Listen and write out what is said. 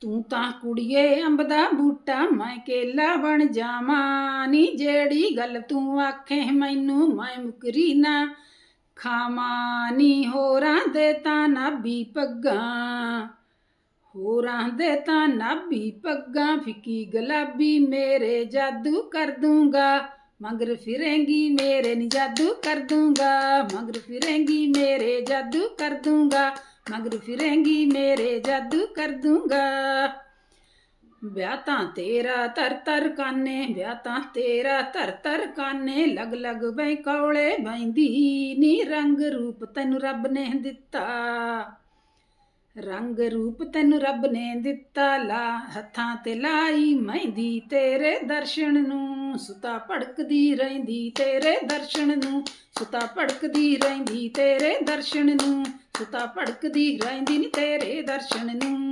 ਤੂੰ ਤਾਂ ਕੁੜੀਏ ਅੰਬ ਦਾ ਬੂਟਾ, ਮੈਂ ਕੇਲਾ ਬਣ ਜਾਵਾਂ। ਨੀ ਜਿਹੜੀ ਗੱਲ ਤੂੰ ਆਖੇ, ਮੈਨੂੰ ਮੈਂ ਮੁਕਰੀ ਨਾ ਖਾਵਾਂ। ਨੀ ਹੋਰਾਂ ਦੇ ਤਾਂ ਨਾਭੀ ਪੱਗਾਂ, ਹੋਰਾਂ ਦੇ ਤਾਂ ਨਾਭੀ ਪੱਗਾਂ, ਫਿੱਕੀ ਗੁਲਾਬੀ ਮੇਰੇ ਜਾਦੂ ਕਰ ਦੂੰਗਾ। ਮਗਰ ਫਿਰੇਂਗੀ ਮੇਰੇ ਨੀ ਜਾਦੂ ਕਰ ਦੂੰਗਾ। ਮਗਰ ਫਿਰੇਂਗੀ ਮੇਰੇ ਜਾਦੂ ਕਰ ਦੂੰਗਾ। ਮਗਰ ਫਿਰੇਂਗੀ ਮੇਰੇ ਜਾਦੂ ਕਰ ਦੂੰਗਾ। ਵਿਆਹ ਤਾਂ ਤੇਰਾ ਤਰ ਤਰ ਕਾਨੇ, ਵਿਆਹ ਤਾਂ ਤੇਰਾ ਤਰ ਤਰ ਕਾਨੇ, ਲਗ ਲਗ ਬੈ ਕੌਲੇ ਬੈਂਦੀ ਨੀ ਰੰਗ ਰੂਪ ਤੈਨੂੰ ਰੱਬ ਨੇ ਦਿੱਤਾ। ਰੰਗ ਰੂਪ ਤੈਨੂੰ ਰੱਬ ਨੇ ਦਿੱਤਾ, ਲਾ ਹੱਥਾਂ ਤੇ ਲਾਈ ਮਹਿੰਦੀ ਤੇਰੇ ਦਰਸ਼ਨ ਨੂੰ, ਸੁਤਾ ਭੜਕਦੀ ਰਹਿੰਦੀ ਤੇਰੇ ਦਰਸ਼ਨ ਨੂੰ, ਸੁਤਾ ਭੜਕਦੀ ਰਹਿੰਦੀ ਤੇਰੇ ਦਰਸ਼ਨ ਨੂੰ ਤਾਂ ਭੜਕਦੀ ਰਹਿੰਦੀ ਨੀ ਤੇਰੇ ਦਰਸ਼ਨ ਨੂੰ।